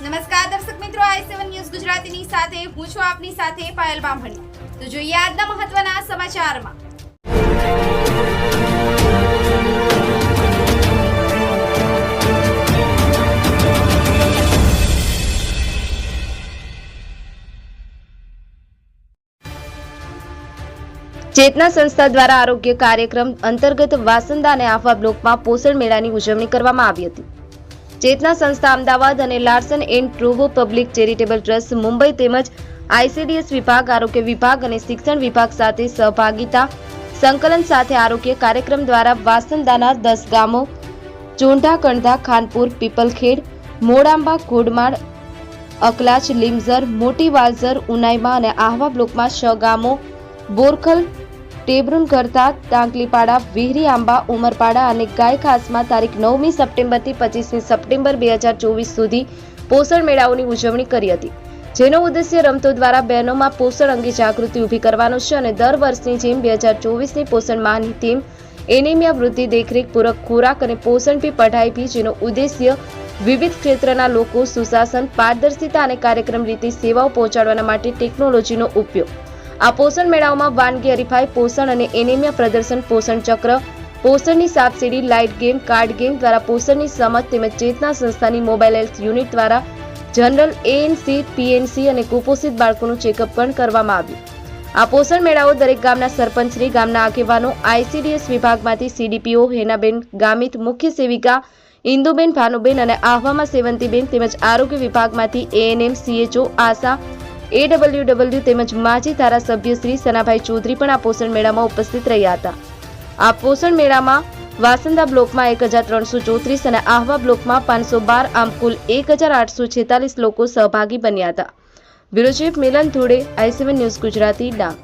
નમસ્કાર દર્શક મિત્રો, આઈ સેવન ન્યૂઝ ગુજરાતીની સાથે, હું છું આપની સાથે પાયલ બામણી. તો જોઈએ આજના મહત્વના સમાચારમાં. ચેતના સંસ્થા દ્વારા આરોગ્ય કાર્યક્રમ અંતર્ગત વાસંદા અને આફવા બ્લોકમાં પોષણ મેળાની ઉજવણી કરવામાં આવી હતી. ચેતના સંસ્થા અમદાવાદ અને Larsen and Toubro public charitable trust Mumbai તેમજ આઈસીડીએસ વિભાગ, આરોગ્ય વિભાગ અને શિક્ષણ વિભાગ સાથે સહભાગિતા સંકલન સાથે આરોગ્ય કાર્યક્રમ દ્વારા વાસંદાના દસ ગામો, ચોંઢા, કણધા, ખાનપુર, પીપલખેડ, મોડાંબા, ઘોડમાળ, અકલાચ, લીમઝર, મોટી વાલઝર, ઉનાઈમા અને આહવા બ્લોકમાં છ ગામો, બોરખલ ટેબરુન કરતા ટાંકલીપાડા વિહરી આંબા, ઉમરપાડા અને ગાય ખાસમાં તારીખ નવમી સપ્ટેમ્બરથી પચીસમી સપ્ટેમ્બર બે હજાર ચોવીસ સુધી પોષણ મેળાઓની ઉજવણી કરી હતી. જેનો ઉદ્દેશ્ય રમતો દ્વારા બહેનોમાં પોષણ અંગે જાગૃતિ ઊભી કરવાનો છે અને દર વર્ષની જેમ બે હજાર ચોવીસની પોષણ માહની થીમ એનિમિયા વૃદ્ધિ, દેખરેખ પૂરક ખોરાક અને પોષણ પી પઢાઈ પી જેનો ઉદ્દેશ્ય વિવિધ ક્ષેત્રના લોકો, સુશાસન, પારદર્શિતા અને કાર્યક્રમ રીતે સેવાઓ પહોંચાડવાના માટે ટેકનોલોજીનો ઉપયોગ. આ પોષણ મેળાઓમાં વાનગી હરીફાઈ, પોષણ અને એનેમિયા પ્રદર્શન, પોષણ ચક્ર, પોષણની સાપસીડી, લાઇટ ગેમ, કાર્ડ ગેમ દ્વારા પોષણની સમજ તેમજ ચેતના સંસ્થાની મોબાઈલ હેલ્થ યુનિટ દ્વારા જનરલ એએનસી પીએનસી અને કુપોષિત બાળકોનું ચેકઅપ પણ કરવામાં આવ્યું. આ પોષણ મેળાઓ દરેક ગામના સરપંચશ્રી ગામના આગેવાનો આઈસીડીએસ વિભાગમાંથી સીડીપીઓ હેનાબેન ગામિત, મુખ્ય સેવિકા ઇન્દુબેન ભાનુબેન અને આહવામાં સેવંતીબેન તેમજ આરોગ્ય વિભાગમાંથી એએનએમ સીએચઓ આશા એડબલ્યુડબલ્યુ તેમજ માજી ધારાસભ્ય શ્રી સનાભાઈ ચૌધરી પણ આ પોષણ મેળામાં ઉપસ્થિત રહ્યા હતા. આ પોષણ મેળામાં વાસંદા બ્લોકમાં એક હજાર ત્રણસો ચોત્રીસ અને આહવા બ્લોકમાં પાંચસો બાર, આમ કુલ એક હજાર આઠસો છેતાલીસ લોકો સહભાગી બન્યા હતા. Bureau chief Milan Dhole I C one news Gujarati, Dang.